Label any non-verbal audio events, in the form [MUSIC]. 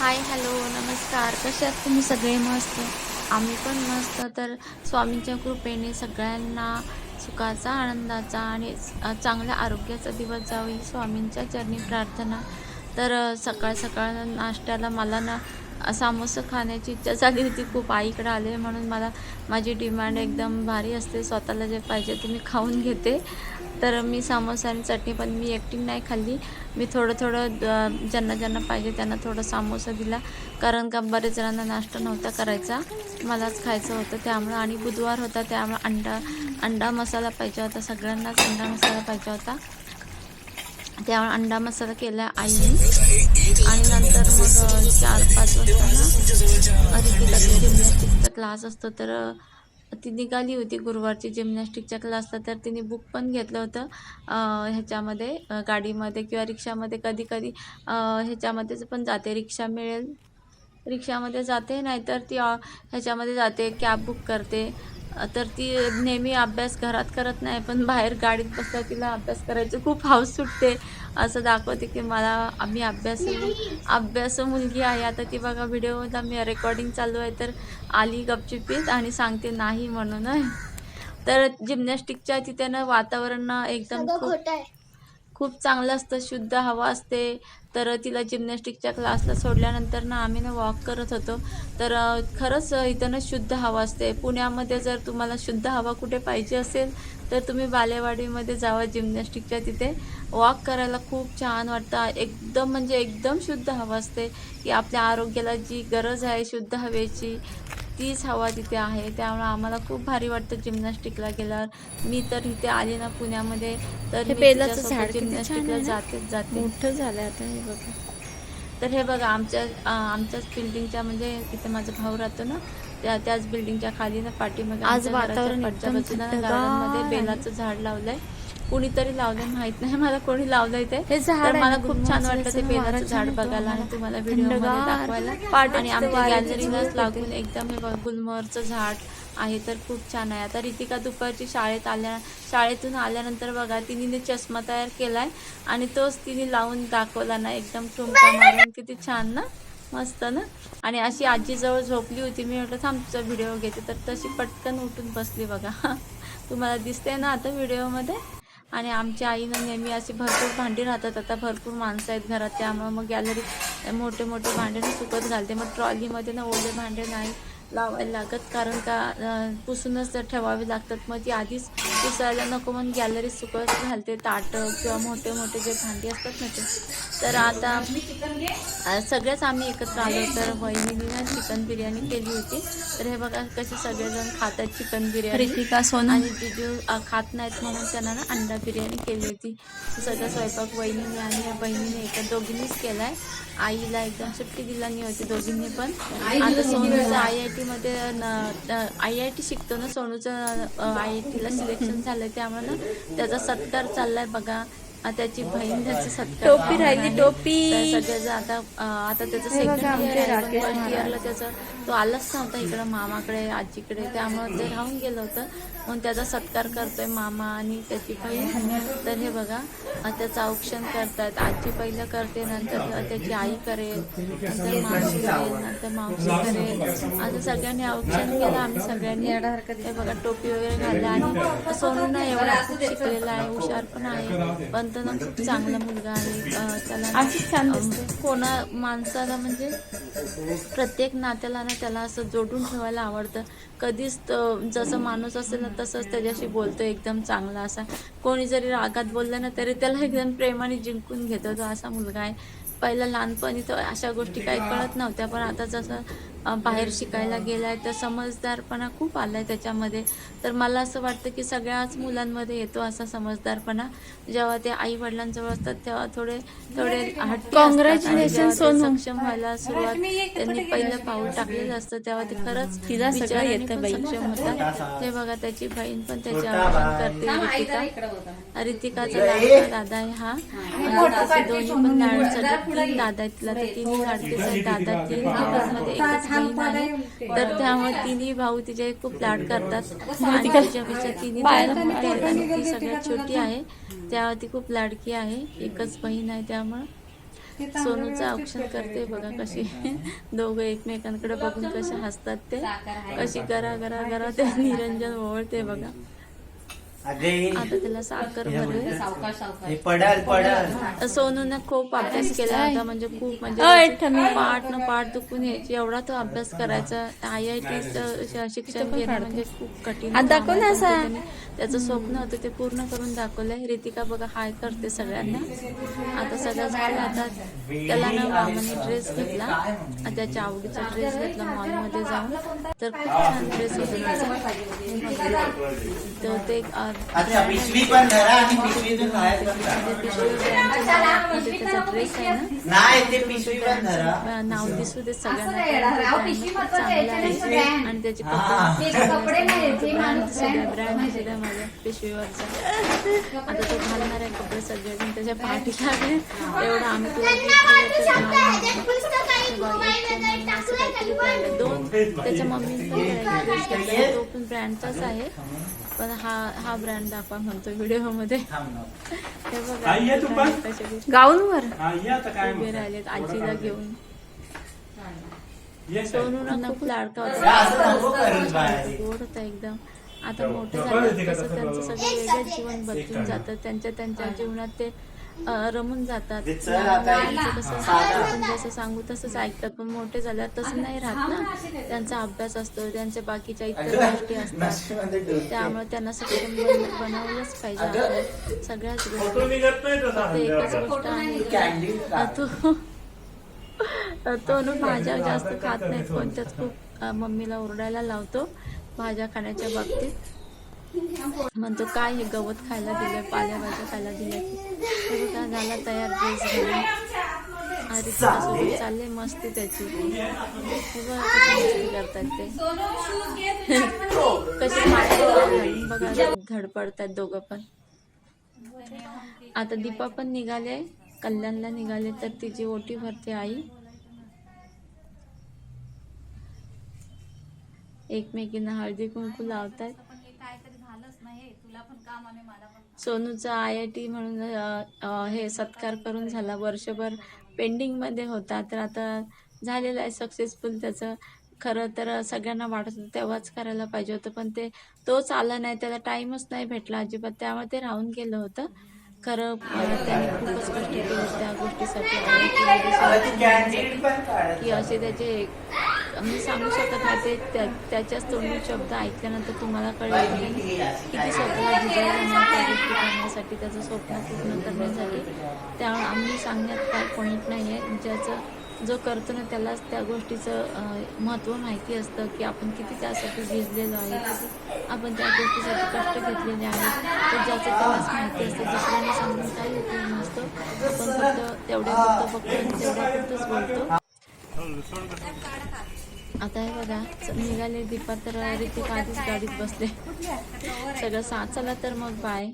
Hi hello नमस्कार. कसे आहात तुम्ही? सगळे मस्त? आम्ही पण मस्त. तर स्वामींच्या कृपेने सगळ्यांना सुखाचा आनंदाचा आणि चांगल्या आरोग्याचा दिवस जावं. ही स्वामींच्या चरणी प्रार्थना. तर सकाळ सकाळ नाश्त्याला मला ना सामोसं खाण्याची इच्छा झाली होती. खूप आईकडे आले म्हणून मला माझी डिमांड एकदम भारी असते. स्वतःला जे पाहिजे ते मी खाऊन घेते. तर मी समोसा आणि चटणी पण मी एकटी नाही खाल्ली. मी थोडं थोडं ज्यांना ज्यांना पाहिजे त्यांना थोडं समोसा दिला. कारण का बरेच जणांना नाश्ता नव्हता करायचा. मलाच खायचं होतं त्यामुळं आणि बुधवार होता त्यामुळं अंडा अंडा मसाला पाहिजे होता. सगळ्यांनाच अंडा मसाला पाहिजे होता. त्यामुळे अंडा मसाला केला आईने. आणि नंतर मग चार पाच वाजता ना रितिकाचा जिमनॅस्टिकचा क्लास असतो. तर ती निघाली होती गुरुवारची जिमनॅस्टिकच्या क्लासला तर तिने बुक पण घेतलं होतं ह्याच्यामध्ये गाडीमध्ये किंवा रिक्षामध्ये कधी कधी ह्याच्यामध्येच पण जाते रिक्षा मिळेल. रिक्षामध्ये जाते नाहीतर ती ह्याच्यामध्ये जाते कॅब बुक करते. तर ती नेहमी अभ्यास घरात करत नाही पण बाहेर गाडीत बसल्यावर तिला अभ्यास करायची खूप हौस सुटते. असं दाखवते की मला आम्ही अभ्यास अभ्यासू मुलगी आहे. आता ती बघा व्हिडिओला मी रेकॉर्डिंग चालू आहे तर आली गपचिपीत आणि सांगते नाही म्हणून. तर जिमनॅस्टिकच्या तिथे ना वातावरण एकदम खूप खूप चांगलं असतं शुद्ध हवा असते. तर तिला जिमनॅस्टिकच्या क्लासला सोडल्यानंतर ना आम्ही ना वॉक करत होतो. तर खरंच इथं ना शुद्ध हवा असते. पुण्यामध्ये जर तुम्हाला शुद्ध हवा कुठे पाहिजे असेल तर तुम्ही बालेवाडीमध्ये जावा जिमनॅस्टिकच्या तिथे. वॉक करायला खूप छान वाटतं. एकदम म्हणजे एकदम शुद्ध हवा असते. की आपल्या आरोग्याला जी गरज आहे शुद्ध हवेची तीच हवा तिथे आहे. त्यामुळे आम्हाला खूप भारी वाटतं जिमनॅस्टिकला गेल्यावर. मी तर इथे आले ना पुण्यामध्ये तर हे जिमनॅस्टिकला? जातेच जाते. मोठं झालं आता हे बघा. तर हे बघा आमच्या आमच्याच बिल्डिंगच्या म्हणजे इथे माझा भाऊ राहतो ना त्या त्याच बिल्डिंगच्या खाली ना पाठीमागे आज वातावरण. बेलाचं झाड लावलंय. कुणीतरी लावलंय माहीत नाही. मला कोणी लावलंय ते. हे झाड मला खूप छान वाटतं ते वारा झाड बघायला आणि. तुम्हाला थंडगार. दाखवायला. आणि आमच्या गॅलरीलाच लागून. एकदम हे गुलमोहरचं झाड आहे तर खूप छान आहे. आता रितिका दुपारची शाळेत आल्या शाळेतून आल्यानंतर बघा तिने चष्मा तयार केलाय आणि तोच तिने लावून दाखवला ना एकदम ठुमका मारून. किती छान ना? मस्त ना? आणि अशी आजीजवळ झोपली होती. मी म्हटलं थांब तुझा व्हिडिओ घेते. तर तशी पटकन उठून बसली बघा. [LAUGHS] तुम्हाला दिसते ना आता व्हिडिओमध्ये आणि आमच्या आईनं नेहमी असे भरपूर भांडी राहतात. आता भरपूर माणसं आहेत घरात त्यामुळे मग गॅलरीत मोठे मोठे भांडे ना सुकत घालते. मग ट्रॉलीमध्ये ना ओले भांडे नाही लावायला लागत. कारण का पुसूनच ठेवावे लागतात. मग ती आधीच पुसायला नको म्हणून गॅलरीत सुकत घालते ताटं किंवा मोठे मोठे जे भांडी असतात ना ते. तर आता सगळेच आम्ही एकत्र आलो तर वहिनीने चिकन बिर्याणी केली होती. तर हे बघा कसे सगळेजण खातात चिकन बिर्याणी. रितिका सोनू. आणि जिजू खात नाहीत म्हणून त्यांना ना अंडा बिर्याणी केली होती. सगळं स्वयंपाक वहिनीने आणि बहिणीने एका दोघींनीच केलाय. आईला एकदम सुट्टी दिलानी होती दोघींनी पण. आता सोनूचं आय आय टीमध्ये आय आय टी शिकतो ना सोनूचं आय आय टीला सिलेक्शन झालंय त्यामुळे ना त्याचा सत्कार चाललाय बघा त्याची बहीण त्याचा सत्कार टोपी राहिली. टोपी. सगळ्याचं आता आता त्याचं सेकंड इयर त्याचं तो आलाच नव्हता इकडं मामाकडे आजीकडे. त्यामुळे ते राहून गेलं होतं. म्हणून त्याचा सत्कार करतोय मामा आणि त्याची बहीण. तर हे बघा त्याचं औक्षण करतात. आजी पहिलं करते नंतर त्याची आई करेल नंतर मावशी करेल नंतर मावशी करेल. असं सगळ्यांनी औक्षण केलं. आम्ही सगळ्यांनी हे बघा टोपी वगैरे घालल्या आणि सोनू ना एवढा खूप शिकलेला आहे हुशार पण आहे. पण तो ना खूप चांगला मुलगा आहे. त्याला कोणा माणसाला म्हणजे प्रत्येक नात्याला ना त्याला असं जोडून ठेवायला आवडतं. कधीच जसं माणूस असेल ना तसंच त्याच्याशी बोलतो एकदम चांगला असा. कोणी जरी रागात बोललं ना तरी त्याला एकदम प्रेमाने जिंकून घेतो तो असा मुलगा आहे. पहिला लहानपणी तो अशा गोष्टी काही कळत नव्हत्या पण आता जसं बाहेर शिकायला गेलाय तर समजदारपणा खूप आलाय त्याच्यामध्ये. तर मला असं वाटतं की सगळ्याच मुलांमध्ये येतो असा समजदारपणा. जेव्हा ते आई वडिलांजवळ असतात तेव्हा थोडे थोडे सोनू. सक्षम व्हायला सुरुवात त्यांनी पहिलं पाऊल टाकलेलं असतं तेव्हा ते खरंच तिला सगळं येतं. सक्षम होतात. ते बघा त्याची बहीण पण त्याचे औक्षण करते रितिका. रितिकाचा दादा आहे हा. दोन्ही पण लाड सगळे तीन दादा तिला तर तिन्ही आहेत दादा तीन मध्ये एकच बहीण आहे. तर त्यामुळे तिन्ही भाऊ तिचे खूप लाड करतात. आणि तिच्यापेक्षा तिन्ही आणि ती सगळ्यात छोटी आहे. त्यामुळे ती खूप लाडकी आहे. एकच बहीण आहे त्यामुळं. सोनूचं औक्षण करते बघा कशी. [LAUGHS] [LAUGHS] दोघं एकमेकांकडे बघून कसे हसतात ते. कशी गरा गरा गरा ते निरंजन ओवळते बघा. आता त्याला साखर भरली. हे पडल पडल. सोनूने खूप अभ्यास केला होता म्हणजे खूप म्हणजे पाठ न पाठ दुखून यायची एवढा तो अभ्यास करायचा आय आय टी शिक्षण घेणं म्हणजे खूप कठीण ते त्याने- त्याचं स्वप्न होतं ते पूर्ण करून दाखवलंय. रितिका बघा हाय करते सगळ्यांना. आता सगळं झालं आता त्याला ना मामाने ड्रेस घेतला. आणि त्याच्या आवडीचा ड्रेस घेतला मॉलमध्ये जाऊन. तर खूप छान ड्रेस होता. तर ते अच्छा पिशवी पण धरा आणि पिशवीतून बाहेर पण नाही ते पिशवी पण धरा नाव दिसू दे सगळ्यांना. अहो, पिशवी महत्वाची आहे, चांगलं आहे. याच्यापेक्षा brand. आणि त्याची हा. ते कपडे नाही, ते brand ब्रँड माझ्या पिशवीवरचा आता तो घालणार आहे कपडे सगळेजण त्याच्या पाठी लागले एवढं आम्ही तुला gift दिलं तर असं काहीतरी. दोन त्याच्या घेतला तो पण ब्रँडचाच आहे. पण हा हा ब्रँड दाखवा म्हणतो व्हिडिओमध्ये. हे बघा हा आता काय उभे राहिलेत आजीला घेऊन. ये सोनू ना खूप लाडका होता. गोड होता एकदम. आता मोठे झाले तसं त्यांचं? सगळं वेगळं जीवन बदलून जातं. त्यांच्या त्यांच्या जीवनात ते रमून जातात. आपण जसं सांगू तसंच ऐकतात. पण मोठे झाल्यावर तसं नाही राहत ना. त्यांचा अभ्यास असतो त्यांच्या बाकीच्या इतर गोष्टी असतात. त्यामुळे त्यांना सक्षम बन- बनवलंच पाहिजे सगळ्याच फोटो गोष्टी एकच गोष्ट आहे. तो तो ना भाज्या जास्त खात नाही कोणत्याच खूप मम्मीला ओरडायला लावतो. भाज्या खाण्याच्या बाबतीत. म्हणतो काय हे गवत खायला दिलं पालेभाज्या खायला दिल्या ते? काय झाला तयार ड्रेस घालून. अरे सोबत चालले मस्ती त्याची. करतात ते. [LAUGHS] कशी बघा. धडपडतात दोघं पण. आता दीपा पण निघाले कल्याणला निघाले तर तिची ओटी भरते आई. एकमेकींना हळदी कुंकू लावतात. सोनूचा आय आय टी म्हणून हे सत्कार करून झाला. वर्षभर पेंडिंगमध्ये होता. तर आता झालेलं आहे सक्सेसफुल त्याचं. खरं तर सगळ्यांना वाटत होतं तेव्हाच करायला पाहिजे होतं पण ते तोच आला नाही. त्याला टाईमच नाही भेटला. अजिबात त्यामुळे ते राहून गेलं होतं. खरं त्याने खूपच कष्ट केले त्या गोष्टीसाठी. की असे त्याचे मी सांगू शकत नाही. ते त्या- त्याच्याच तोंडी शब्द ऐकल्यानंतर तुम्हाला कळेल की किती स्वतःला झिजवलं त्या गोष्टी करण्यासाठी त्याचं स्वप्न पूर्ण करण्यासाठी. त्या आम्ही सांगण्यात काय पॉईंट नाही आहे ज्याचं जो करतो ना त्यालाच त्या गोष्टीचं महत्त्व माहिती असतं की आपण किती त्यासाठी झिजलेलो आहे. आपण त्या गोष्टीसाठी कष्ट घेतलेले आहेत तर ज्याचं त्यालाच माहिती असतं. दुसऱ्यांना सांगून काही उपयोग नसतो. आपण फक्त तेवढ्या फक्त फक्त तेवढ्या पुरतंच बोलतो. आता हे बघा निघाले दीपा तर ऋतिक आधीच गाडीत बसले. सगळं साथ चला तर मग बाय